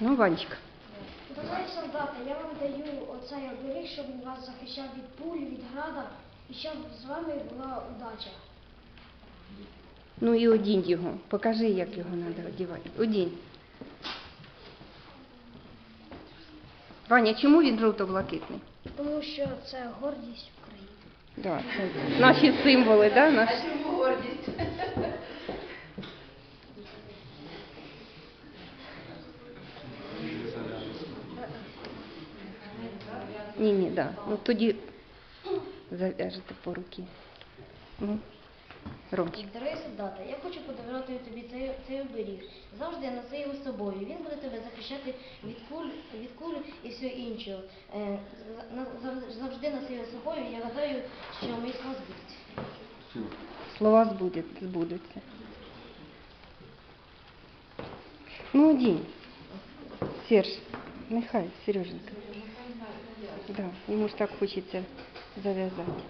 Ну, Ванечка. Дорогі солдати, я вам даю оцей оберіг, щоб він вас захищав від пуль, від града, і щоб з вами була удача. Ну і одінь його. Покажи, як його треба одягати. Одінь. Ваня, чому він жовто-блакитний? Тому що це гордість України. Да, це наші символи, да? Наш... чому гордість? Ні, ні, да. Ну тоді зав'яжете по руки. Ну. Дорогі солдати, я хочу подарувати тобі цей, цей оберіг. Завжди носи його з собою. Він буде тебе захищати від куль, від куль і все іншого. Е, за- на- зав- завжди носи його з собою. Я гадаю, що мої слова збудуться. Слова збудуть, збудуться. Ну, одінь. Серж, нехай, Сереженька. Да, йому ж так хочеться зав'язати.